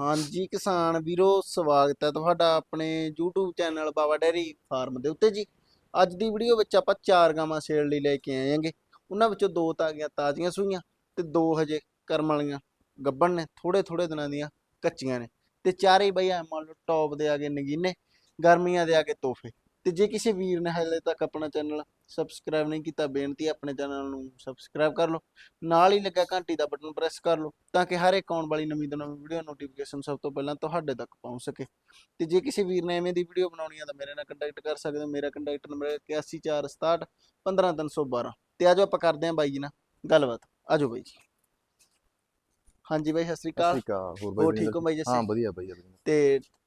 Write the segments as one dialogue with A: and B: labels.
A: ਹਾਂਜੀ ਕਿਸਾਨ ਵੀਰੋ, ਸਵਾਗਤ ਹੈ ਤੁਹਾਡਾ ਆਪਣੇ YouTube channel Baba dairy farm ਦੇ ਉੱਤੇ ਜੀ। ਅੱਜ ਦੀ ਵੀਡੀਓ ਵਿੱਚ ਆਪਾਂ ਚਾਰ ਗਾਵਾਂ ਸੇਲ ਲਈ ਲੈ ਕੇ ਆਏ ਆਂਗੇ ਉਹਨਾਂ ਵਿੱਚੋਂ ਦੋ ਤਾਂ ਗਿਆ ਤਾਜ਼ੀਆਂ ਸੂਈਆਂ ਤੇ ਦੋ ਹਜੇ ਕਰਮ ਵਾਲੀਆਂ ਗੱਬਣ ਨੇ ਥੋੜੇ ਥੋੜੇ ਦਿਨਾਂ ਦੀਆਂ ਕੱਚੀਆਂ ਨੇ। ਤੇ ਚਾਰੇ ਹੀ ਬਈ ਮੰਨ ਲਓ ਟੌਪ ਦੇ ਆ ਗਏ ਨਗੀਨੇ, ਗਰਮੀਆਂ ਦੇ ਆ ਗਏ ਤੋਹਫੇ। ਤੇ ਜੇ ਕਿਸੇ ਵੀਰ ਨੇ ਹਾਲੇ ਤੱਕ ਆਪਣਾ ਚੈਨਲ ਸਬਸਕ੍ਰਾਈਬ ਨਹੀਂ ਕੀਤਾ ਬੇਨਤੀ ਹੈ ਆਪਣੇ ਚੈਨਲ ਨੂੰ ਸਬਸਕ੍ਰਾਈਬ ਕਰ ਲਓ। ਨਾਲ ਹੀ ਲੱਗਾ ਘੰਟੀ ਦਾ ਬਟਨ ਪ੍ਰੈਸ ਕਰ ਲਓ ਤਾਂ ਕਿ ਹਰ ਇੱਕ ਆਉਣ ਵਾਲੀ ਨਵੀਂ ਤੋਂ ਨਵੀਂ ਵੀਡੀਓ ਨੋਟੀਫਿਕੇਸ਼ਨ ਸਭ ਤੋਂ ਪਹਿਲਾਂ ਤੁਹਾਡੇ ਤੱਕ ਪਹੁੰਚ ਸਕੇ। ਤੇ ਜੇ ਕਿਸੇ ਵੀਰ ਨੇ ਐਵੇਂ ਦੀ ਵੀਡੀਓ ਬਣਾਉਣੀ ਆ ਤਾਂ ਮੇਰੇ ਨਾਲ ਕੰਟੈਕਟ ਕਰ ਸਕਦੇ ਹੋ। ਮੇਰਾ ਕੰਟੈਕਟ ਨੰਬਰ ਹੈ 814661 15312 ਤੇ ਆਜੋ ਆਪਾਂ ਕਰਦੇ ਹਾਂ ਬਾਈ ਜੀ ਨਾਲ ਗੱਲਬਾਤ। ਆਜੋ ਬਾਈ ਜੀ। ਹਾਂਜੀ ਬਾਈ ਸਤਿ ਸ੍ਰੀ
B: ਸਤਿ
A: ਅਕਾਲ
B: ਸ਼੍ਰੀ ਅਕਾਲ। ਹੋਰ ਬਾਈ
A: ਠੀਕ ਹੋ ਬਾਈ
B: ਹਾਂ
A: ਜੱਸੀ
B: ਵਧੀਆ ਬਾਈ
A: ਤੇ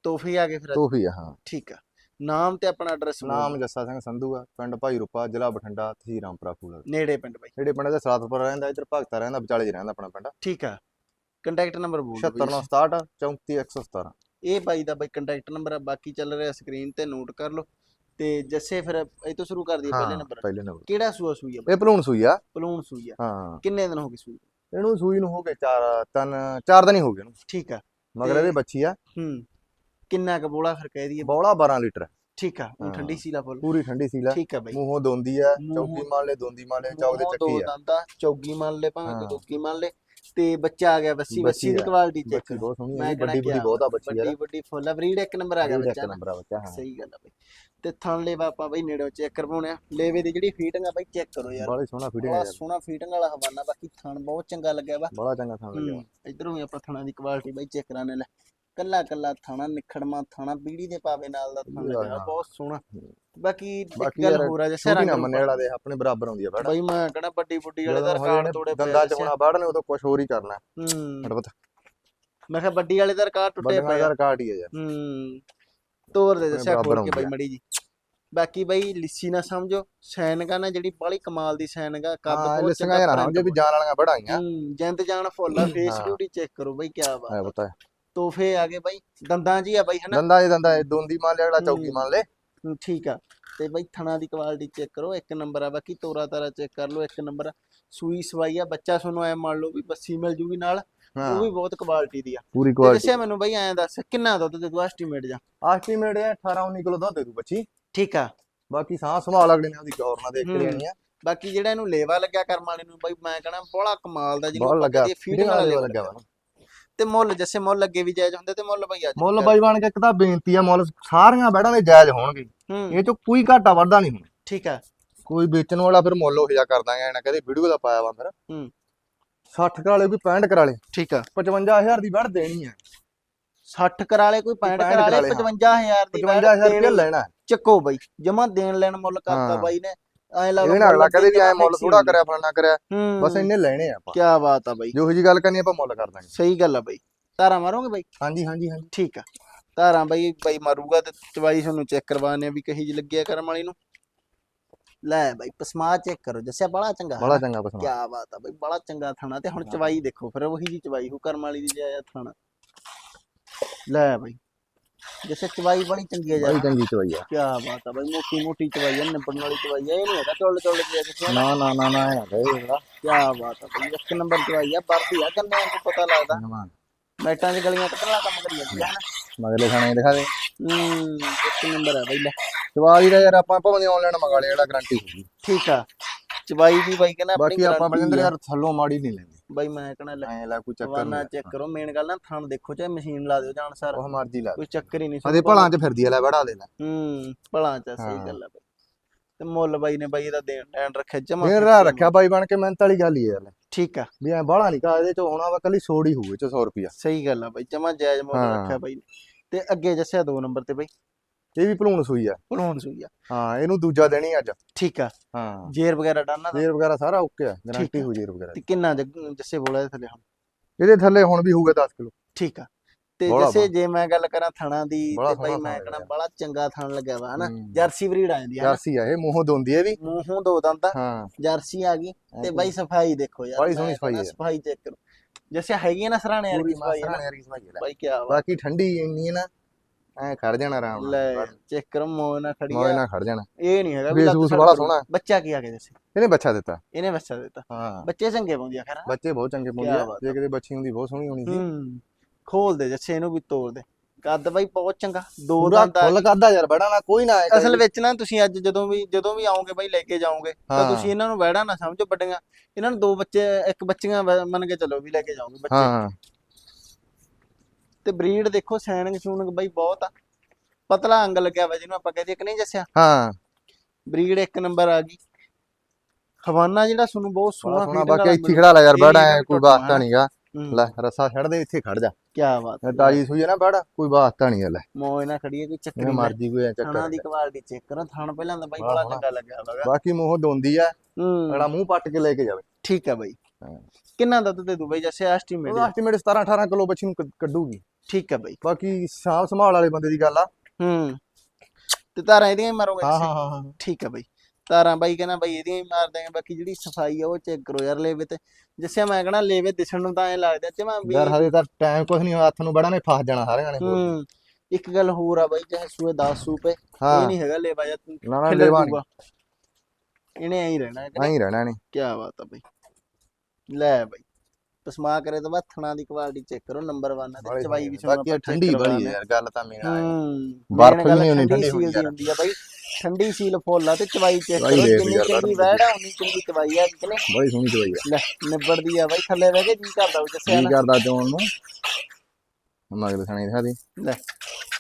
A: ਤੋਹਫੇ ਆ ਗਏ ਫਿਰ?
B: ਤੋਹਫੀ ਆ ਹਾਂ।
A: ਠੀਕ ਆ। ਨਾਮ ਤੇ ਆਪਣਾ ਐਡਰੈਸ
B: ਨਾਮ ਜੱਸਾ ਸਿੰਘ ਸੰਧੂ ਆ ਪਿੰਡ ਭਾਈ ਰੂਪਾ ਜ਼ਿਲ੍ਹਾ ਬਠਿੰਡਾ ਤਹਿਸੀਲ ਰਾਮਪੁਰਾ ਫੂਲ
A: ਨੇੜੇ ਪਿੰਡ ਬਾਈ
B: ਜਿਹੜੇ ਪਿੰਡ ਦਾ ਸਰਾਤਪੁਰ ਰਹਿੰਦਾ ਇੱਧਰ ਭਗਤਾ ਰਹਿੰਦਾ ਵਿਚਾਲੇ 'ਚ ਰਹਿੰਦਾ ਆਪਣਾ ਪਿੰਡ।
A: ਠੀਕ ਆ। ਕੰਟੈਕਟ ਨੰਬਰ ਬੋਲ ਦਿਓ ਬਾਈ
B: 76967 34117
A: ਇਹ ਬਾਈ ਦਾ ਬਾਈ ਕੰਟੈਕਟ ਨੰਬਰ ਆ ਬਾਕੀ ਚੱਲ ਰਿਹਾ ਸਕਰੀਨ ਤੇ ਨੋਟ ਕਰ ਲਓ। ਤੇ ਜੱਸੇ ਫਿਰ ਇਹ ਤੋਂ ਸ਼ੁਰੂ ਕਰ ਦਈਏ ਪਹਿਲੇ ਨੰਬਰ
B: ਪਹਿਲੇ ਨੰਬਰ
A: ਕਿਹੜਾ ਸੂਆ ਸੂਈ ਆ
B: ਇਹ ਭਲੂਣ ਸੂਈ ਆ।
A: ਪਲੂਣ ਸੂਈ ਆ।
B: ਹਾਂ।
A: ਕਿੰਨੇ ਦਿਨ ਹੋ ਗਏ ਸੂਈ
B: ਇਹਨੂੰ ਸੂਈ ਨੂੰ ਹੋ ਗਏ ਚਾਰ ਤਿੰਨ ਚਾਰ ਦਿਨ ਹੀ ਹੋ ਗਏ ਇਹਨੂੰ।
A: ਠੀਕ ਆ।
B: ਮਗਰ ਇਹਦੇ ਬੱਚੀ ਆ।
A: ਹੂੰ। ਕਿੰਨਾ ਕ ਬੋਲਾ ਫਿਰ ਕਹਿ ਦਈਏ?
B: ਬੌਲਾ 12 ਲੀਟਰ।
A: ਠੀਕ ਆ ਉਹ
B: ਹਾਂ।
A: ਠੰਡੀ ਸੀਲਾ ਫੁੱਲ।
B: ਪੂਰੀ ਠੰਡੀ ਸੀਲ
A: ਠੀਕ ਆ ਬਾਈ।
B: ਮੂੰਹੋਂ ਦੋਂਦੀ ਆ ਚੌਕੀ ਮੰਨ ਲੈ ਦੋਂਦੀ ਮੰਨ ਲੈ ਚੌਕ ਦੇ ਚੱਕੀ
A: ਦੋ
B: ਆ।
A: ਦੰਦਾ ਚੌਗੀ ਮੰਨ ਲੈ ਭਾਵੇਂ
B: ਹਾਂ।
A: ਦੋਕੀ ਮੰਨ ਲੈ। ਤੇ ਬੱਚਾ ਆ ਗਿਆ ਬੱਸੀ ਬੱਸੀ ਦੀ। ਕੁਆਲਿਟੀ ਚੈੱਕ
B: ਬਹੁਤ ਸੋਹਣੀ
A: ਕਹਿਣਾ
B: ਵੱਡੀ ਵੱਡੀ ਬਹੁਤ ਆ ਬੱਚੀ ਯਾਰ
A: ਵੱਡੀ ਵੱਡੀ ਫੁੱਲ ਆ ਬਰੀਡ ਇੱਕ ਨੰਬਰ ਆ ਗਿਆ
B: ਇੱਕ
A: ਬੱਚਾ ਨਾ
B: ਨੰਬਰ ਆ ਬੱਚਾ ਹਾਂ।
A: ਸਹੀ ਗੱਲ ਆ ਬਾਈ। ਤੇ ਥਣ ਲੈਵਾ ਆਪਾਂ ਬਾਈ ਨੇੜੋਂ ਚੈੱਕ ਕਰਵਾਉਣੇ ਆ। ਲੇਵੇ ਦੀ ਜਿਹੜੀ ਫੀਟਿੰਗ ਆ ਬਾਈ ਚੈੱਕ ਕਰੋ ਯਾਰ।
B: ਬੜਾ ਸੋਹਣਾ ਫੀਡਿੰਗ ਆ ਯਾਰ।
A: ਸੋਹਣਾ ਫੀਟਿੰਗ ਵਾਲਾ ਹਵਾਨਾ ਬਾਕੀ ਥਣ ਬਹੁਤ ਚੰਗਾ ਲੱਗਿਆ ਵਾ।
B: ਬੜਾ ਚੰਗਾ ਥਾਂ ਲੱਗਿਆ
A: ਹੂੰ ਇਧਰੋਂ ਵੀ ਆਪਾਂ ਥਣਾ ਦੀ ਕੁਆਲਿਟੀ ਬਾਈ ਚੈੱਕ ਕਰਾਣੇ ਲੈ। ਕੱਲਾ ਕੱਲਾ ਥਣਾ ਨਿਖੜਮਾ ਥਣਾ ਬੀੜੀ ਦੇ ਪਾਵੇ ਨਾਲ ਦਾ ਥਣ ਲੱਗਿਆ। ਬਹੁਤ ਸੋਹਣਾ। ਬਾਕੀ ਇੱਕ ਗੱਲ ਹੋਰ ਆ ਜੇ
B: ਛੋਟੀ
A: ਰੰਗ
B: ਨਾ ਮੰਨੇ ਵਾਲਾ ਦੇ ਆਪਣੇ ਬਰਾਬਰ ਆਉਂਦੀ ਆ ਬੜਾ
A: ਬਾਈ ਮੈਂ ਕਹਣਾ ਵੱਡੀ ਬੁੱਡੀ ਵਾਲੇ ਦਾ
B: ਜਦੋਂ
A: ਰਿਕਾਰਡ ਤੋੜੇ
B: ਨੇ ਦੰਦਾਂ ਚ ਹੋਣਾ ਵੜਨੇ ਉਦੋਂ ਕੁਝ ਹੋਰ ਹੀ ਕਰਨਾ।
A: ਹੂੰ। ਮੈਂ ਕਿਹਾ ਵੱਡੀ ਵਾਲੇ ਦਾ ਰਿਕਾਰਡ ਟੁੱਟੇ ਪਏ
B: ਦਾ। ਰਿਕਾਰਡ ਹੀ ਆ ਯਾਰ।
A: ਹੂੰ। ਤੋਰ ਦੇ ਦੱਸਿਆ ਖੋਲ ਕੇ ਬਾਈ। ਮੜੀ ਜੀ। ਬਾਕੀ ਬਾਈ ਲਿੱਸੀ ਨਾ ਸਮਝੋ ਸੈਨਗਾ ਨਾ ਜਿਹੜੀ ਬਾਲੀ ਕਮਾਲ ਦੀ ਸੈਨਗਾ ਕੱਦ
B: ਹਾਂ
A: ਬਹੁਤ
B: ਲਿਸੰਗਾ ਯਾਰ ਸਮਝੇ ਵੀ ਜਾਨ ਵਾਲੀਆਂ ਬੜਾਈਆਂ
A: ਜੰਤ ਜਾਨ ਫੁੱਲਾ ਫੇਸ। ਬਿਊਟੀ ਚੈੱਕ ਕਰੋ ਬਾਈ ਕੀ ਬਾਤ
B: ਹੈ
A: ਤੋਹਫੇ ਆ ਗਏ ਬਾਈ ਦੰਦਾਂ ਜੀ ਆ ਬਾਈ ਹਨਾ?
B: ਦੰਦਾਂ ਇਹ ਦੰਦਾਂ ਇਹ ਦੋਂਦੀ ਮੰਨ ਲਿਆ ਅਗਲਾ ਚੌਕੀ। ਮੰਨ ਲੈ।
A: ਠੀਕ ਆ। ਤੇ ਬਾਈ ਥਣਾ ਦੀ ਕੁਆਲਿਟੀ ਚੈੱਕ ਕਰੋ ਇੱਕ ਨੰਬਰ ਆ ਬਾਕੀ ਤੋਰਾ ਤਾਰਾ ਚੈੱਕ ਕਰ ਲਓ ਇੱਕ ਨੰਬਰ ਆ। ਸੂਈ ਸਵਾਈ ਆ ਬੱਚਾ ਤੁਹਾਨੂੰ ਐ ਮੰਨ ਲਓ ਵੀ ਬੱਸੀ ਮਿਲ ਜੂਗੀ ਨਾਲ
B: ਹਾਂ।
A: ਉਹ ਵੀ ਬਹੁਤ ਕੁਆਲਿਟੀ ਦੀ ਆ।
B: ਪੂਰੀ
A: ਤੇ
B: ਕੁਆਲਿਟੀ
A: ਦੱਸਿਆ ਮੈਨੂੰ ਬਾਈ ਐਂ ਦੱਸ ਕਿੰਨਾ ਦੁੱਧ ਦੇ ਦੂ ਐਸਟੀਮੇਟ ਜਾਂ?
B: ਐਸਟੀਮੇਟ ਹੈ 18 19 ਕਿਲੋ ਦੁੱਧ ਦੇ ਦੂ ਬੱਚੀ।
A: ਠੀਕ ਆ।
B: ਬਾਕੀ ਸਾਹ ਸੰਭਾਲ ਅਗਲੇ ਨੇ ਉਹਦੀ ਗੌਰ ਨਾਲ ਦੇਖ ਕੇ
A: ਹੂੰ।
B: ਲੈਣੀ ਆ।
A: ਬਾਕੀ ਜਿਹੜਾ ਇਹਨੂੰ ਲੇਵਾ ਲੱਗਿਆ ਕਰਮ ਵਾਲੇ ਨੂੰ ਬਾਈ ਮੈਂ ਕਹਣਾ ਬੜਾ ਕਮਾਲ ਦਾ
B: ਬਹੁਤ ਲੱਗਾ।
A: ਫੀਡਿੰਗ
B: ਫੀਡਿੰਗ
A: ਵਾਲਾ ਲੇਵਾ
B: ਲੱਗਿਆ ਵਾ।
A: ਤੇ ਮੁੱਲ ਜਿਵੇਂ ਮੁੱਲ ਲੱਗੇ ਵੀ ਜਾਇਜ਼ ਹੁੰਦੇ ਤੇ ਮੁੱਲ ਬਾਈ ਅੱਜ
B: ਮੁੱਲ ਬਾਈ ਬਣ ਕੇ ਇੱਕ ਤਾਂ ਬੇਨਤੀ ਆ ਮੁੱਲ ਸਾਰੀਆਂ ਬੈੜਾਂ ਦੇ ਜਾਇਜ਼ ਹੋਣਗੇ। ਇਹ ਚੋਂ ਕੋਈ ਘਾਟਾ ਵੱਧਦਾ ਨਹੀਂ ਹੁਣ
A: ਠੀਕ ਆ।
B: ਕੋਈ ਵੇਚਣ ਵਾਲਾ ਫਿਰ ਮੁੱਲ ਉਹ ਜਿਹਾ ਕਰ ਦਾਂਗੇ ਇਹਨਾਂ ਕਹਿੰਦੇ ਵੀਡੀਓ ਦਾ ਪਾਇਆ ਵਾ ਫਿਰ।
A: ਹੂੰ।
B: 60 ਕਰਾ ਲੇ ਕੋਈ 65 ਕਰਾ ਲੇ।
A: ਠੀਕ ਆ।
B: 55000 ਦੀ ਵੜ ਦੇਣੀ ਹੈ
A: 60 ਕਰਾ ਲੇ ਕੋਈ 65
B: 65
A: ਕਰਾ ਲੇ
B: ਕਰਾ ਲੇ,
A: 55000 ਦੀ
B: 55000 ਰੁਪਏ ਲੈਣਾ।
A: ਚੱਕੋ ਬਾਈ ਜਮਾ ਦੇਣ ਲੈਣ ਮੁੱਲ ਕਰਤਾ
B: ਹਾਂ।
A: ਬਾਈ ਨੇ। ਐ ਲਾ
B: ਇਹ ਨਾ ਅਗਲਾ ਕਹਦੇ ਵੀ ਐ ਮੁੱਲ ਥੋੜਾ ਕਰਿਆ ਫਲਾਣਾ ਕਰਿਆ। ਬਸ ਇੰਨੇ ਲੈਣੇ ਆ ਆਪਾਂ।
A: ਕੀ ਬਾਤ ਆ ਬਾਈ।
B: ਜੋ ਜੀ ਗੱਲ ਕਰਨੀ ਆਪਾਂ ਮੁੱਲ ਕਰ ਦਾਂਗੇ।
A: ਸਹੀ ਗੱਲ ਆ ਬਾਈ। ਧਾਰਾਂ ਮਾਰੋਗੇ ਬਾਈ?
B: ਹਾਂਜੀ ਹਾਂਜੀ ਹਾਂਜੀ।
A: ਠੀਕ ਆ। ਧਾਰਾਂ ਬਾਈ ਬਾਈ ਮਾਰੂਗਾ ਤੇ ਚਵਾਈ ਤੁਹਾਨੂੰ ਚੈੱਕ ਕਰਵਾਣੇ ਆ ਵੀ ਕਹੀ ਜੀ ਲੱਗਿਆ ਕਰਮ ਵਾਲੀ ਨੂੰ। ਲੈ ਬਾਈ ਪਸਮਾ ਚੈੱਕ ਕਰੋ। ਜੱਸਿਆ ਬੜਾ ਚੰਗਾ
B: ਬੜਾ ਚੰਗਾ ਪਸੰਦ
A: ਕੀ ਬਾਤ ਆ ਬਈ ਬੜਾ ਚੰਗਾ ਥਾਣਾ ਤੇ ਹੁਣ। ਚਵਾਈ ਦੇਖੋ ਫਿਰ ਉਹੀ ਜੀ ਚਵਾਈ ਹੋ ਕਰਮ ਵਾਲੀ ਦੀ ਜਾਇਆ ਥਾਣਾ। ਲੈ ਬਈ। ਜਿਵੇਂ ਚਵਾਈ ਬੜੀ ਚੰਗੀ ਆ
B: ਬੜੀ
A: ਯਾਰ
B: ਚੰਗੀ ਚਵਾਈ ਆ।
A: ਕੀ ਬਾਤ ਆ ਬਈ ਮੋਟੀ ਮੋਟੀ ਚਵਾਈ ਆ ਨਿਬੜਨ ਵਾਲੀ ਚਵਾਈ ਆ ਇਹ ਨਹੀਂ ਹੈਗਾ ਟੁੱਲ ਟੁੱਲ ਕੇ ਜਿਵੇਂ
B: ਨਾ ਨਾ ਨਾ ਨਾ ਇਹ ਕਹੇ ਜਿਹੜਾ
A: ਕੀ ਬਾਤ ਆ ਬਈ ਇੱਕ ਨੰਬਰ ਚਵਾਈ ਆ ਵਰਦੀ ਆ ਗੰਨੇ ਨੂੰ ਪਤਾ ਲੱਗਦਾ। ਮੈਟਾਂ 'ਚ ਗਲੀਆਂ ਕੱਢਣ ਕੰਮ ਕਰੀ ਜਾਂਦੀ ਆ ਹਨਾ?
B: ਮਗਲੇ ਖਾਣੇ ਦਿਖਾ ਦੇ।
A: ਹੂੰ ਇੱਕ ਨੰਬਰ ਆ ਬਈ ਲੈ।
B: ਚਵਾਈ ਦਾ ਯਾਰ ਆਪਾਂ ਭਾਵੇਂ ਆਨਲਾਈਨ ਮੰਗਾ ਲਿਆ ਜਿਹੜਾ ਗਾਰੰਟੀ ਹੋਊਗੀ।
A: ਠੀਕ ਆ। ਚਵਾਈ ਦੀ ਬਾਈ ਕਹਿੰਦਾ ਆਪਣੀ
B: ਬਾਕੀ ਆਪਾਂ
A: guarantee।
B: ਯਾਰ ਥੱਲੋਂ ਮਾੜੀ ਨਹੀਂ ਲੈਂਦੇ।
A: ਬਾਈ ਮੈਂ ਕਹਣਾ ਲੈ
B: ਐ ਲੈ ਕੋਈ ਚੱਕਰ
A: ਵਾਨਾ
B: ਨਹੀਂ।
A: ਚੈੱਕ ਕਰੋ ਮੇਨ ਗੱਲ ਨਾ ਥਣ ਦੇਖੋ ਚਾਹੇ ਮਸ਼ੀਨ ਲਾ ਦਿਓ ਜਾਣ ਸਾਰ
B: ਉਹ ਮਰਜ਼ੀ ਲਾ
A: ਕੋਈ ਚੱਕਰ ਹੀ ਨਹੀਂ
B: ਅਦੇ ਭਲਾਂ ਚ ਫਿਰਦੀ ਆ ਲੈ ਬੜਾ ਦੇ ਲੈ।
A: ਹੂੰ ਭਲਾ ਚ ਸਹੀ
B: ਹਾਂ।
A: ਗੱਲ ਆ ਬਾਈ। ਤੇ ਮੁੱਲ ਬਾਈ ਨੇ ਬਾਈ ਇਹਦਾ ਦੇਣ ਐਨ ਰੱਖਿਆ ਜਮਾ
B: ਫੇਰ ਰੱਖਿਆ ਬਾਈ ਬਣ ਕੇ ਮਿਹਨਤ ਵਾਲੀ ਗੱਲ ਹੀ ਆ ਯਾਰ
A: ਠੀਕ ਆ।
B: ਵੀ ਐ ਬਾਹਲਾ ਨਹੀਂ ਕਾ ਇਹਦੇ ਚ ਹੋਣਾ ਵਾ ਕੱਲੀ ਸੋੜ ਹੀ ਹੋਊ ਇਹ ਚ 100 ਰੁਪਿਆ
A: ਸਹੀ ਗੱਲ ਆ ਬਾਈ ਜਮਾ ਜਾਇਜ਼ ਮੁੱਲ
B: ਹਾਂ।
A: ਰੱਖਿਆ ਬਾਈ ਨੇ। ਤੇ ਅੱਗੇ ਜੱਸਿਆ ਦੋ ਨੰਬਰ ਤੇ ਬਾਈ।
B: ਇਹ ਵੀ ਭਲੂਣ ਸੂਈ ਆ।
A: ਭਲੂਣ ਸੂਈ ਆ।
B: ਹਾਂ ਇਹਨੂੰ ਦੂਜਾ ਦੇਣੀ ਅੱਜ।
A: ਠੀਕ ਆ।
B: ਹਾਂ।
A: ਜੇਰ ਵਗੈਰਾ ਡਾਨਾ ਦਾ?
B: ਜੇਰ ਵਗੈਰਾ ਸਾਰਾ ਓਕੇ ਆ। ਗਾਰੰਟੀ। ਹੋ ਜੇਰ ਵਗੈਰਾ
A: ਤੇ ਕਿੰਨਾ ਜੱਸੇ ਬੋਲਾ ਥੱਲੇ ਹੁਣ?
B: ਇਹਦੇ ਥੱਲੇ ਹੁਣ ਵੀ ਹੋਊਗਾ 10 ਕਿਲੋ।
A: ਠੀਕ ਆ। ਤੇ
B: ਬਾ।
A: ਜੇ ਮੈਂ ਗੱਲ ਕਰਾਂ ਥਣਾ ਦੀ ਤੇ ਬਾਈ
B: ਸੋਹਣਾ
A: ਮੈਂ ਕਹਣਾ। ਬੜਾ ਚੰਗਾ ਥਣ ਲੱਗਿਆ ਵਾ ਹਨਾ?
B: ਹੂੰ।
A: ਜਰਸੀ ਬਰੀਡ ਆ ਜਾਂਦੀ ਹੈ
B: ਜਰਸੀ ਆ ਇਹ ਮੂੰਹੋਂ ਦੋਂਦੀ ਇਹ ਵੀ।
A: ਮੂੰਹੋਂ ਦੋ ਦੰਦ।
B: ਹਾਂ।
A: ਜਰਸੀ ਆ ਗਈ। ਤੇ ਬਾਈ ਸਫ਼ਾਈ ਦੇਖੋ ਯਾਰ
B: ਬੜੀ ਸੋਹਣੀ ਸਫ਼ਾਈ ਹੈ।
A: ਸਫ਼ਾਈ ਚੈੱਕ ਕਰੋ। ਜੈਸੇ ਹੈਗੀ ਨਾ ਸਰਾਣੇ ਯਾਰ ਕੀ ਸਫ਼ਾਈ ਹੈ
B: ਹੈ
A: ਬਾਈ ਕੀ
B: ਬਾਕੀ ਠੰਡੀ ਇੰਨੀ ਹੈ ਨਾ ਐ ਖੜ ਜਾਣਾ ਆਰਾਮ
A: ਲੈ
B: ਨਾਲ
A: ਚੈੱਕ ਕਰੋ ਮੋਹ ਨਾ ਖੜੀ
B: ਮੋਏ ਨਾਲ ਖੜ ਜਾਣਾ।
A: ਇਹ ਨਹੀਂ ਹੈਗਾ ਵੀ
B: ਬੇਸ
A: ਲੱਤ
B: ਬੂਸ
A: ਸੜ
B: ਬੜਾ। ਸੋਹਣਾ।
A: ਬੱਚਾ ਕੀ ਆ ਗਿਆ ਜੈਸੇ
B: ਇਹਨੇ ਬੱਚਾ ਦਿੱਤਾ।
A: ਇਹਨੇ ਬੱਚਾ ਦਿੱਤਾ।
B: ਹਾਂ।
A: ਬੱਚੇ ਚੰਗੇ ਪਾਉਂਦੀ ਆ ਖਰਾ
B: ਬੱਚੇ ਬਹੁਤ ਚੰਗੇ ਪਾਉਂਦੇ ਆ। ਜੇ ਕਿਤੇ ਬੱਚੀ ਹੁੰਦੀ ਬਹੁਤ ਸੋਹਣੀ ਹੋਣੀ ਸੀ।
A: ਖੋਲ ਦੇ ਜੱਸੇ ਇਹਨੂੰ ਵੀ ਤੋੜ ਦੇ। ਕੱਦ ਬਾਈ ਬਹੁਤ ਚੰਗਾ ਦੋ ਆ।
B: ਫੁੱਲ ਕਰਦਾ ਯਾਰ ਬੜਾ ਨਾ ਕੋਈ ਨਾ
A: ਅਸਲ। ਵਿੱਚ ਨਾ ਤੁਸੀਂ ਅੱਜ ਜਦੋਂ ਵੀ ਜਦੋਂ ਵੀ ਆਓਗੇ ਬਾਈ ਲੈ ਕੇ ਜਾਓਗੇ ਤਾਂ। ਤੁਸੀਂ ਇਹਨਾਂ ਨੂੰ ਵਹਿੜਾ ਨਾ ਸਮਝੋ ਵੱਡੀਆਂ। ਇਹਨਾਂ ਨੂੰ ਦੋ ਬੱਚੇ ਇੱਕ ਬੱਚੀਆਂ ਮੰਨ ਕੇ ਚੱਲੋ ਵੀ ਲੈ ਕੇ ਜਾਓਗੇ ਬੱਚੇ।
B: ਹਾਂ।
A: ਤੇ ਬਰੀਡ ਦੇਖੋ ਸੈਨਿੰਗ ਸੂਨਿੰਗ ਬਾਈ ਬਹੁਤ ਆ। ਪਤਲਾ ਅੰਗ ਲੱਗਿਆ ਵਾ ਜਿਹਨੂੰ ਆਪਾਂ ਕਹਿੰਦੇ ਕਿ ਨਹੀਂ ਜੱਸਿਆ?
B: ਹਾਂ।
A: ਬਰੀਡ ਇੱਕ ਨੰਬਰ ਆ ਗਈ। ਹਵਾਨਾ ਜਿਹੜਾ ਤੁਹਾਨੂੰ ਬਹੁਤ ਸੋਹਣਾ
B: ਸੋਹਣਾ
A: feeding
B: ਬਾਕੀ ਇੱਥੇ ਖੜਾ ਲੈ ਯਾਰ ਬੜਾ ਐ ਕੋਈ ਵਾਸਤਾ
A: ਹੈ।
B: ਨਹੀਂਗਾ
A: ਹੂੰ,
B: ਲੈ ਰੱਸਾ ਛੱਡ ਦੇ ਇੱਥੇ ਖੜ ਜਾ।
A: ਕਿਆ ਬਾਤ
B: ਇਹ ਤਾਜੀ ਸੂਈ ਹੈ ਨਾ ਬੜਾ ਕੋਈ ਵਾਸਤਾ ਨਹੀਂ ਲੈ।
A: ਮੋਏ ਨਾ ਖੜੀ ਹੈ ਕੋਈ ਚੱਕਰ ਨਹੀਂ
B: ਮਰਜ਼ੀ ਕੋਈ ਐ
A: ਥਾਣਾ
B: ਚੱਕਰ
A: ਦੀ ਕੁਆਲਿਟੀ ਚੈੱਕ ਕਰੋ ਥਣ ਪਹਿਲਾਂ ਤਾਂ ਬਾਈ
B: ਬੜਾ।
A: ਚੰਗਾ ਲੱਗਿਆ
B: ਬਾਕੀ ਮੂੰਹ ਦੋਂਦੀ ਆ
A: ਹੂੰ।
B: ਅਗਲਾ ਮੂੰਹ ਪੱਟ ਕੇ ਲੈ ਕੇ ਜਾਵੇ।
A: ਠੀਕ ਆ ਬਾਈ।
B: ਹਾਂ।
A: ਕਿੰਨਾ ਦੁੱਧ ਦੇ ਦੂ ਬਾਈ? ਜੈਸੇ ਐਸਟੀਮੇਟ
B: ਉਹਦਾ ਐਸਟੀਮੇਟ 17 18 ਕਿਲੋ ਬੱਚੀ ਨੂੰ ਕੱਢੂਗੀ।
A: ਠੀਕ ਆ ਬਾਈ।
B: ਬਾਕੀ ਸਾਂਭ ਸੰਭਾਲ ਵਾਲੇ ਬੰਦੇ ਦੀ ਗੱਲ ਆ।
A: ਹੂੰ। ਤੇ ਤਾਰਾਂ ਇਹਦੀਆਂ ਹੀ ਮਾਰੋਗੇ
B: ਹਾਂ? ਹਾਂ ਹਾਂ ਹਾਂ।
A: ਠੀਕ ਆ ਬਾਈ। ਤਾਰਾਂ ਬਾਈ ਕਹਿੰਦਾ ਬਾਈ ਇਹਦੀਆਂ ਹੀ ਮਾਰ ਦਾਂਗੇ ਬਾਕੀ ਜਿਹੜੀ ਸਫ਼ਾਈ ਆ ਉਹ ਚੈੱਕ ਕਰੋ ਯਾਰ ਲੇਵੇ ਤੇ। ਜਿਸੇ ਮੈਂ ਕਹਣਾ ਲੇਵੇ ਦਿਸਣ ਨੂੰ ਤਾਂ ਐ ਲੱਗਦਾ ਤੇ ਮੈਂ ਵੀ
B: ਯਾਰ ਹਜੇ ਤਾਂ ਟਾਈਮ ਕੁਝ ਨਹੀਂ ਹੱਥ ਨੂੰ ਬੜਾ ਨੇ ਫਸ ਜਾਣਾ ਸਾਰਿਆਂ ਨੇ।
A: ਹੂੰ। ਇੱਕ ਗੱਲ ਹੋਰ ਆ ਬਾਈ ਚਾਹੇ ਸੂਏ 10 ਸੂਪੇ ਇਹ
B: ਹਾਂ।
A: ਨਹੀਂ ਹੈਗਾ ਲੇਵਾ ਜਾਂ
B: ਨਾ ਨਾ ਲੈਵਾ।
A: ਇਹਨੇ ਐਂ ਹੀ ਰਹਿਣਾ ਹੈ
B: ਨਹੀਂ ਰਹਿਣਾ ਨਹੀਂ
A: ਕੀ ਬਾਤ ਆ ਬਾਈ। ਲੈ ਬਾਈ। ਪਸਮਾ ਕਰੇ ਤਾਂ ਬਾਥਣਾ ਦੀ ਕੁਆਲਿਟੀ ਚੈੱਕ ਕਰੋ ਨੰਬਰ 1 ਤੇ ਚਵਾਈ ਵੀ
B: ਬਾਕੀ ਇਹ ਠੰਡੀ ਬੜੀ ਹੈ ਯਾਰ ਗੱਲ ਤਾਂ ਮੇਰਾ ਬਰਫ਼ ਨਹੀਂ ਹੋਣੀ,
A: ਠੰਡੀ
B: ਠੰਡੀ
A: ਸੀਲ
B: ਹੋਣੀ
A: ਦੀ
B: ਯਾਰ।
A: ਹੁੰਦੀ ਆ ਬਾਈ। ਠੰਡੀ ਸੀਲ ਫੁੱਲ ਆ ਤੇ ਚਵਾਈ ਚੈੱਕ
B: ਚਵਾਈ
A: ਕਰੋ
B: ਯਾਰ,
A: ਚੰਗੀ ਵੈੜ ਆ ਉਨੀ ਚੰਗੀ ਚਵਾਈ ਆ ਕਿ ਨਹੀਂ
B: ਬੜੀ ਸੋਹਣੀ ਦਵਾਈ ਆ।
A: ਲੈ ਨਿਬੜਦੀ ਆ ਬਾਈ ਥੱਲੇ ਬਹਿ ਕੇ ਜੀ ਕਰਦਾ ਉਹ ਦੱਸਿਆ
B: ਕੀ ਕਰਦਾ ਚੋਣ ਨੂੰ। ਮਗਰ ਸਣੀ ਦਿਖਾ ਦੀ
A: ਲੈ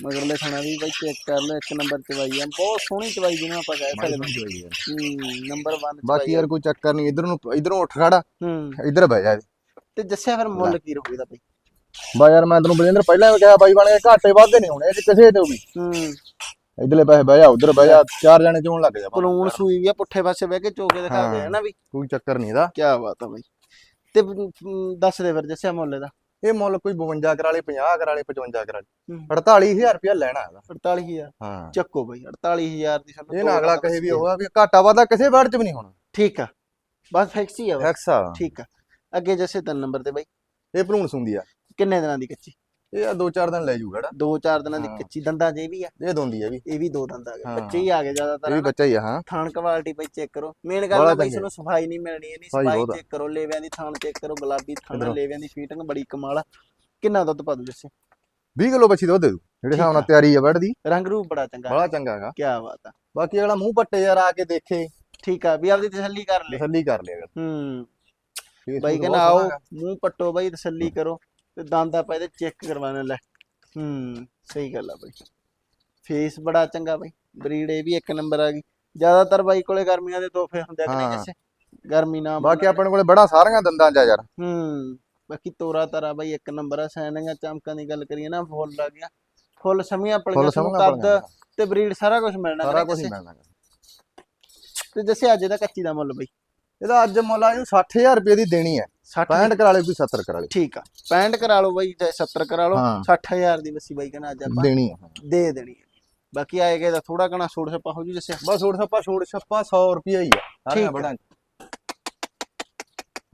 A: ਮਗਰਲੇ ਖਾਣਾ ਵੀ ਬਾਈ ਚੈੱਕ ਕਰ ਲੈ ਇੱਕ ਨੰਬਰ ਚਵਾਈ ਆ। ਬਹੁਤ ਸੋਹਣੀ ਚਵਾਈ ਜਿਹਨੂੰ ਆਪਾਂ ਕਹਿ ਸਕਦੇ ਹੂੰ। ਨੰਬਰ 1
B: ਬਾਕੀ ਯਾਰ ਕੋਈ ਚੱਕਰ ਨਹੀਂ ਇਧਰ ਨੂੰ ਇਧਰੋਂ ਉੱਠ ਖੜਾ
A: ਹੂੰ।
B: ਇਧਰ ਬਹਿ ਜਾ।
A: ਤੇ ਦੱਸਿਆ ਫਿਰ ਮੁੱਲ ਕੀ ਰਹੂ ਇਹਦਾ ਬਾਈ?
B: ਬਾ ਯਾਰ ਮੈਂ ਤੈਨੂੰ ਬਲੇਂਦਰ ਪਹਿਲਾਂ ਵੀ ਕਿਹਾ ਬਾਈ ਬਣ ਕੇ ਘਾਟੇ ਵਾਧੇ ਨਹੀਂ ਹੋਣੇ ਕਿਸੇ ਤੇ ਵੀ।
A: ਹੂੰ।
B: ਇਧਰਲੇ ਪਾਸੇ ਬਹਿ ਜਾ ਉਧਰ ਬਹਿ ਜਾ ਚਾਰ ਜਣੇ ਚੋਣ ਲੱਗ ਜਾ।
A: ਪਲੂਣ ਸੂਈ ਵੀ ਆ ਪੁੱਠੇ ਪਾਸੇ ਬਹਿ ਕੇ ਚੋਕੇ ਦਿਖਾ ਦੇ
B: ਹਾਂ।
A: ਹੈ ਨਾ ਵੀ?
B: ਕੋਈ ਚੱਕਰ ਨਹੀਂ ਇਹਦਾ।
A: ਕੀ ਬਾਤ ਆ ਬਾਈ। ਤੇ ਦੱਸ ਦੇ ਫਿਰ ਦੱਸਿਆ ਮੁੱਲ ਇਹਦਾ।
B: ਇਹ ਮੁੱਲ ਕੋਈ 52 ਕਰਾਲੇ 50 ਕਰਾਲੇ 55 ਕਰਾਲੇ
A: ਹੂੰ।
B: 48000 ਰੁਪਇਆ ਲੈਣਾ ਇਹਦਾ
A: 48000
B: ਹਾਂ।
A: ਚੱਕੋ ਬਾਈ 48000 ਦੀ ਸਾਨੂੰ
B: ਇਹ ਨਾ ਅਗਲਾ ਕਹੇ ਵੀ ਹੋਆ ਵੀ ਘਾਟਾ ਵਾਧਾ ਕਿਸੇ ਵਰਡ 'ਚ ਵੀ ਨਹੀਂ ਹੋਣਾ।
A: ਠੀਕ ਆ। ਬਸ ਫਿਕਸ ਹੀ ਆ
B: ਆ।
A: ਠੀਕ ਆ। ਅੱਗੇ ਜੈਸੇ ਤਿੰਨ ਨੰਬਰ ਤੇ ਬਾਈ।
B: ਇਹ ਭਰੂਣ ਸੁੰਦੀ ਆ।
A: ਕਿੰਨੇ ਦਿਨਾਂ ਦੀ ਕੱਚੀ?
B: ਇਹ ਆ ਦੋ ਚਾਰ ਦਿਨ ਲੈ ਜੂਗਾ
A: ਦੋ ਚਾਰ ਦਿਨਾਂ ਦੀ
B: ਹਾਂ।
A: ਕੱਚੀ ਦੰਦਾਂ ਜੇ ਵੀ ਆ।
B: ਇਹ ਦੋਂਦੀ ਆ ਵੀ।
A: ਇਹ ਵੀ ਦੋ ਦੰਦ ਆ
B: ਹਾਂ।
A: ਬੱਚੇ ਹੀ ਆ ਗਏ
B: ਇਹ
A: ਜ਼ਿਆਦਾਤਰ
B: ਵੀ
A: ਹਨਾ।
B: ਬੱਚਾ ਹੀ ਆ ਹਾਂ।
A: ਥਾਣ ਕੁਆਲਿਟੀ ਬਾਈ ਚੈੱਕ ਕਰੋ। ਮੇਨ ਗੱਲ
B: ਬੜਾ
A: ਆ ਬਾਈ
B: ਚੰਗੇ।
A: ਸਫ਼ਾਈ ਨਹੀਂ ਮਿਲਣੀ ਇਹਦੀ
B: ਸਫ਼ਾਈ
A: ਸਫ਼ਾਈ
B: ਬਹੁਤ ਆ।
A: ਚੈੱਕ ਕਰੋ ਲੇਵਿਆਂ ਦੀ ਥਾਣ ਚੈੱਕ ਕਰੋ ਗੁਲਾਬੀ ਥਾਣ
B: ਇੱਧਰੋਂ।
A: ਲੇਵਿਆਂ ਦੀ ਫੀਟਿੰਗ ਬੜੀ ਕਮਾਲ ਆ। ਕਿੰਨਾ ਦੁੱਧ ਪਾ ਦੂ ਜੱਸੇ?
B: 20 ਕਿਲੋ ਬੱਚੀ ਦੁੱਧ ਦੇ ਦੂ। ਜਿਹੜੇ ਹਿਸਾਬ ਨਾਲ। ਤਿਆਰੀ ਆ ਵੜ ਦੀ
A: ਰੰਗ ਰੂਪ ਬੜਾ ਚੰਗਾ
B: ਬੜਾ ਚੰਗਾ ਹੈਗਾ।
A: ਕੀ ਬਾਤ ਆ।
B: ਬਾਕੀ ਅਗਲਾ ਮੂੰਹ ਪੱਟੇ ਯਾਰ ਆ ਕੇ ਦੇਖੇ।
A: ਠੀਕ ਆ ਵੀ ਆਪਦੀ ਤਸੱਲੀ ਕਰ ਲੈ।
B: ਤਸੱਲੀ ਕਰ ਲਿਆ
A: ਹੂੰ।
B: ਕਰ
A: ਬਾਈ ਕਹਿੰਦਾ ਆਓ ਮੂੰਹ ਪੱਟੋ ਬਾਈ ਤਸੱਲੀ ਕਰੋ। ਤੇ ਦੰਦ ਆਪਾਂ ਇਹਦੇ ਚੈੱਕ ਕਰਵਾਣੇ ਲੈ। ਹੂੰ ਸਹੀ ਗੱਲ ਆ ਬਾਈ। ਫੇਸ ਬੜਾ ਚੰਗਾ ਬਾਈ ਬਰੀਡ ਇਹ ਵੀ ਇੱਕ ਨੰਬਰ ਆ ਗਈ। ਜ਼ਿਆਦਾਤਰ ਬਾਈ ਕੋਲੇ ਗਰਮੀਆਂ ਦੇ ਤੋਹਫੇ ਹੁੰਦੇ ਆ ਕਿ ਨਹੀਂ
B: ਹਾਂ।
A: ਜੈਸੇ ਗਰਮੀ ਨਾ
B: ਬਾਕੀ ਆਪਣੇ ਕੋਲੇ ਬੜਾ ਸਾਰੀਆਂ ਦੰਦਾਂ ਚ ਆ ਯਾਰ।
A: ਹੂੰ ਬਾਕੀ ਤੋਰਾ ਤਾਰਾ ਬਾਈ ਇੱਕ ਨੰਬਰ ਆ ਸੈਨਿੰਗਾਂ ਚਮਕਾਂ ਦੀ ਗੱਲ ਕਰੀਏ ਨਾ ਫੁੱਲ ਆ ਗਿਆ। ਫੁੱਲ ਸਮੀਆਂ ਪਲੀਆਂ ਕੱਦ ਤੇ ਬਰੀਡ ਸਾਰਾ ਕੁਝ ਮਿਲਣਾ
B: ਸਾਰਾ ਕੁਝ ਮਿਲਣਾ?
A: ਤੇ ਜੱਸੇ ਅੱਜ ਦਾ ਕੱਚੀ ਦਾ ਮੁੱਲ ਬਾਈ।
B: ਇਹਦਾ ਅੱਜ ਮੁੱਲ ਆ ਇਹਨੂੰ 60000 ਰੁਪਏ ਦੀ ਦੇਣੀ ਹੈ।
A: 60
B: 65 ਕਰਾ ਲੇ ਕੋਈ 70 ਕਰਾ ਲੇ
A: ਠੀਕ ਆ। 65 ਕਰਾ ਲਓ ਬਾਈ ਚਾਹੇ 70 ਕਰਾ ਲਓ।
B: ਹਾਂ।
A: 60000 ਦੀ ਬੱਸੀ ਬਾਈ ਕਹਿੰਦਾ ਅੱਜ ਆਪਾਂ
B: ਦੇਣੀ ਹੈ
A: ਦੇ ਦੇਣੀ ਹੈ ਬਾਕੀ ਆਏ ਗਏ ਦਾ ਥੋੜਾ ਕਣਾ ਛੋੜ ਛੱਪਾ ਹੋ ਜੂ ਜੱਸੇ
B: ਬਸ ਛੋੜ ਛੱਪਾ ਛੋੜ ਛੱਪਾ 100 ਰੁਪਏ ਹੀ ਆ।
A: ਆ।
B: ਬੜਾ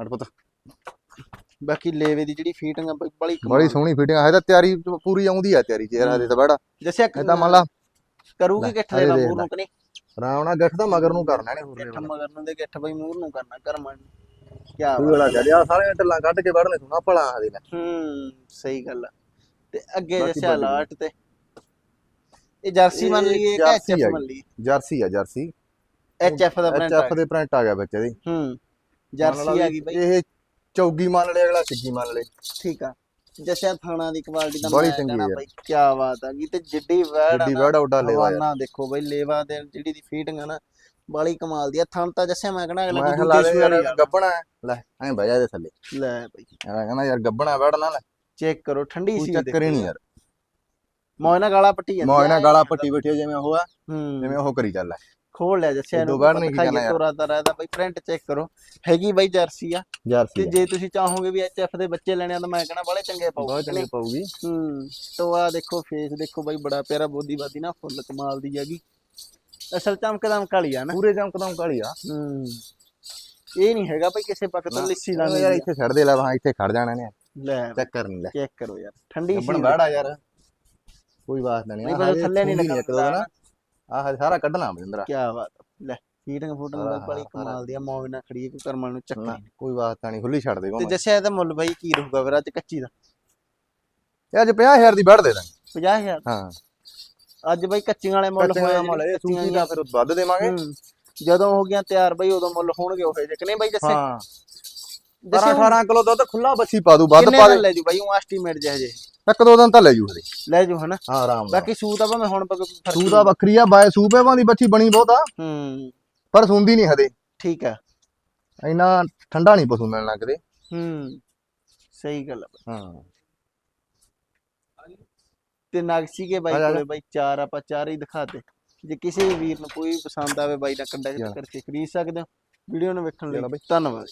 B: ਹਟ ਪੁੱਤ।
A: ਬਾਕੀ ਲੇਵੇ ਦੀ ਜਿਹੜੀ ਫੀਟਿੰਗ ਬੜੀ
B: ਬੜੀ ਸੋਹਣੀ ਫਿਟਿੰਗ ਹੈ ਤਾਂ ਤਿਆਰੀ ਪੂਰੀ ਆਉਂਦੀ ਆ ਤਿਆਰੀ ਚ। ਯਾਰ ਹਜੇ ਤਾਂ ਬੜਾ।
A: ਜੱਸੇ
B: ਤਾਂ ਮੰਨ ਲਾ।
A: ਕਰੂਗੀ
B: ਹਲੇ
A: ਦੇ
B: ਦੇਖ
A: ਮੂਰ
B: ਲੈ।
A: ਨੂੰ ਕਿ ਨਹੀਂ
B: ਆਰਾਮ ਨਾਲ ਗੱਠ ਦਾ ਮਗਰ ਨੂੰ ਕਰਨਾ ਨੇ ਹੋਰ
A: ਗਿੱਠ ਮਗਰ ਨੂੰ ਦੇ ਗਿੱਠ ਬਾਈ ਮੂਰ ਨੂੰ ਕਰਨਾ ਕਰਮਾ ਕੀ
B: ਕੋਈ ਵਾਲਾ ਕਹਿ ਆ ਸਾਰੀਆਂ ਢੱਲਾਂ ਕੱਢ ਕੇ ਵੜਨੇ ਸੁਣਾ ਭਲਾ ਹਜੇ ਲੈ
A: ਹੂੰ ਸਹੀ ਗੱਲ ਆ। ਤੇ ਅੱਗੇ ਜੱਸੇ ਅਲਰਟ ਤੇ। ਇਹ ਜਰਸੀ ਮੰਨ ਲਈਏ ਕਿ ਐਚਐਫ ਮੰਨ ਲਈਏ?
B: ਜਰਸੀ ਆ ਜਰਸੀ।
A: ਐਚਐਫ ਦਾ ਬ੍ਰਾਂਡ
B: ਐਚਐਫ ਦੇ ਪ੍ਰਿੰਟ ਆ ਗਿਆ ਬੱਚੇ ਦੀ
A: ਹੂੰ ਜਰਸੀ ਆ ਗਈ ਬਾਈ।
B: ਇਹ ਚੌਗੀ ਮੰਨ ਲੈ ਅਗਲਾ ਸਿੱਗੀ ਮੰਨ ਲੈ
A: ਠੀਕ ਆ। ਜੱਸੇ ਥਾਣਾ ਦੀ ਕੁਆਲਿਟੀ ਦਾ
B: ਬੜੀ
A: ਮੈਂ
B: ਚੰਗੀ।
A: ਬਾਈ ਕੀ ਬਾਤ ਆ। ਗਈ ਤੇ ਜਿੱਡੀ ਵੈੜ ਆ
B: ਜਿੱਡੀ
A: ਨਾ,
B: ਵੜਾ ਉੱਡਾ ਲੈਵਾ
A: ਹਵਾਨਾ ਦੇਖੋ ਬਈ ਲੇਵਾ ਦੇ ਜਿਹੜੀ ਦੀ ਫੀਟਿੰਗ ਆ ਨਾ ਬਾਲੀ ਕਮਾਲ ਦੀ ਆ। ਥਣ ਤਾਂ ਜੱਸੇ ਮੈਂ ਕਹਣਾ ਅਗਲੇ
B: ਮੈਂ
A: ਨੂੰ ਦੂਜੇ
B: ਦੇ
A: ਵਾਲੀ
B: ਗੱਬਣਾ। ਲੈ ਐਂ ਬਹਿ ਜਾ ਇਹਦੇ ਥੱਲੇ।
A: ਲੈ ਬਈ।
B: ਯਾਰ ਕਹਿੰਦਾ ਯਾਰ ਗੱਬਣਾ ਵੜਨਾ ਲੈ।
A: ਚੈੱਕ ਕਰੋ ਠੰਡੀ ਸੀ
B: ਚੱਕਰ ਹੀ ਨਹੀਂ ਯਾਰ।
A: ਮੌਜ ਨਾਲ ਗਾਲਾ ਪੱਟੀ ਜਾਂਦੀ ਆ,
B: ਗਾਲਾ ਪੱਟੀ ਬੈਠੀ ਜਿਵੇਂ ਉਹ ਆ ਜਿਵੇਂ ਉਹ ਕਰੀ ਚੱਲ।
A: ਖੋਲ ਲਿਆ ਜੱਸੇ
B: ਉਦੋਂ ਬਾਅਦ ਨਹੀਂ ਕਰਨਾ ਯਾਰ।
A: ਤੋਰਾ ਤਾਰਾ ਇਹਦਾ ਬਈ ਪ੍ਰਿੰਟ ਚੈੱਕ ਕਰੋ। ਹੈਗੀ ਬਈ ਜਰਸੀ ਆ। ਤੇ
B: ਜਰਸੀ
A: ਜੇ ਤੁਸੀਂ ਚਾਹੋਗੇ ਵੀ ਐਚਐਫ ਦੇ ਬੱਚੇ ਲੈਣੇ ਆ ਤਾਂ ਮੈਂ ਕਹਣਾ ਬੜੇ ਚੰਗੇ ਪਾਓ
B: ਬਹੁਤ ਚੰਗੀ ਪਊਗੀ।
A: ਹੂੰ ਤੋਆ ਦੇਖੋ ਫੇਸ ਦੇਖੋ ਬਈ ਬੜਾ ਪਿਆਰਾ ਬੋਦੀਵਾਦੀ ਨਾ ਫੁੱਲ ਕਮਾਲ ਦੀ ਹੈਗੀ। ਅਸਲ ਚਮਕਦਮ ਕਾਲੀ ਆ ਨਾ।
B: ਪੂਰੇ ਚਮਕਦਮ ਕਾਲੀ ਆ।
A: ਹੂੰ ਇਹ ਨਹੀਂ ਹੈਗਾ ਬਈ ਕਿਸੇ ਪੱਕ ਤੋਂ
B: ਨਾ,
A: ਲਿੱਸੀ
B: ਯਾਰ ਇੱਥੇ ਛੱਡ ਦੇ ਲੈ ਵਾਂ ਇੱਥੇ ਖੜ ਜਾਣਾ ਨੇ
A: ਲੈ
B: ਚੱਕਰ ਨਹੀਂ ਲੈ।
A: ਚੈੱਕ ਕਰੋ ਯਾਰ। ਠੰਡੀ ਸੀ
B: ਬੜਾ ਯਾਰ। ਕੋਈ ਬਾਤ ਨਹੀਂ
A: ਨਹੀਂ
B: ਆ
A: ਥੱਲੇ ਨਹੀਂ
B: ਇੱਕ ਦੋ ਆਹ ਸਾਰਾ ਕੱਢਣਾ ਬਜਿੰਦਰਾ
A: ਕੀ ਬਾਤ। ਲੈ ਫੀਟਿੰਗ ਫੂਟਿੰਗ ਬਈ ਬੜੀ। ਕਮਾਲ ਦੀ ਆ ਮੌਜ ਨਾਲ ਖੜੀ ਕੋਈ ਕਰਮਾਂ ਨੂੰ ਨਹੀਂ।
B: ਕੋਈ ਬਾਤ ਨਹੀਂ ਖੁੱਲੀ ਛੱਡ ਦੇ
A: ਤੇ ਜੱਸਿਆ ਇਹਦਾ ਮੁੱਲ ਬਈ ਕੀ ਰਹੂਗਾ ਫਿਰ ਅੱਜ ਕੱਚੀ ਦਾ?
B: ਇਹ ਅੱਜ 50000 ਦੀ ਬੈਠ ਦੇ ਦਾਂਗੇ।
A: 50000
B: ਹਾਂ।
A: ਅੱਜ ਬਈ ਕੱਚੀਆਂ ਵਾਲੇ ਮੁੱਲ
B: ਦਾ ਮੁੱਲ ਇਹ ਸੂਚੀ ਦਾ ਫਿਰ ਵੱਧ ਦੇਵਾਂਗੇ।
A: ਜਦੋਂ ਹੋ ਗਿਆ ਤਿਆਰ ਬਈ ਉਦੋਂ ਮੁੱਲ ਹੋਣਗੇ ਉਹ ਜੇ ਕਿ ਨਹੀਂ ਬਈ ਜੱਸੇ?
B: ਹਾਂ।
A: ਜੱਸੇ
B: 18 18 ਕਿਲੋ ਦੁੱਧ ਖੁੱਲਾ ਬੱਚੀ ਪਾ ਦੂ ਵੱਧ ਪਾ ਦੇ
A: ਲੈ ਜੂ ਬਈ ਉਹ ਐਸਟੀਮੇਟ ਜਿਹਾ ਜੇ।
B: ਇੱਕ ਦੋ ਦਿਨ ਤਾਂ ਲੈ ਜੂ ਹਰੇ
A: ਲੈ ਜੂ ਹਨਾ?
B: ਹਾਂ ਆਰਾਮ ਨਾਲ।
A: ਬਾਕੀ ਸੂਤ ਆ ਭਾਵੇਂ ਹੁਣ ਪਵੇ
B: ਸੂ ਦਾ ਵੱਖਰੀ ਆ ਬਾਏ ਸੂਪੇ ਵਾਂ ਦੀ ਬੱਚੀ ਬਣੀ ਬਹੁਤ ਆ।
A: ਹੂੰ।
B: ਪਰ ਸੁੰਦੀ ਨਹੀਂ ਹਦੇ
A: ਠੀਕ ਆ।
B: ਇੰਨਾ ਠੰਡਾ ਨਹੀਂ ਪਸ਼ੂ ਮਿਲਣਾ ਕਦੇ
A: ਹੂੰ ਸਹੀ ਗੱਲ ਆ।
B: ਹਾਂ।
A: ਤੇ ਨਗਸੀ ਕੇ ਬਾਈ
B: ਜਾ, ਜਾ।
A: ਕੋਲੇ ਬਾਈ ਚਾਰ ਆਪਾਂ ਚਾਰ ਹੀ ਦਿਖਾਤੇ ਜੇ ਕਿਸੇ ਵੀ ਵੀਰ ਨੂੰ ਕੋਈ ਪਸੰਦ ਆਵੇ ਬਾਈ ਨਾਲ ਕੰਟੈਕਟ। ਕਰਕੇ ਖਰੀਦ ਸਕਦੇ ਹੋ। ਵੀਡੀਓ ਨੂੰ ਵੇਖਣ ਲਈ
B: ਬਈ।
A: ਧੰਨਵਾਦ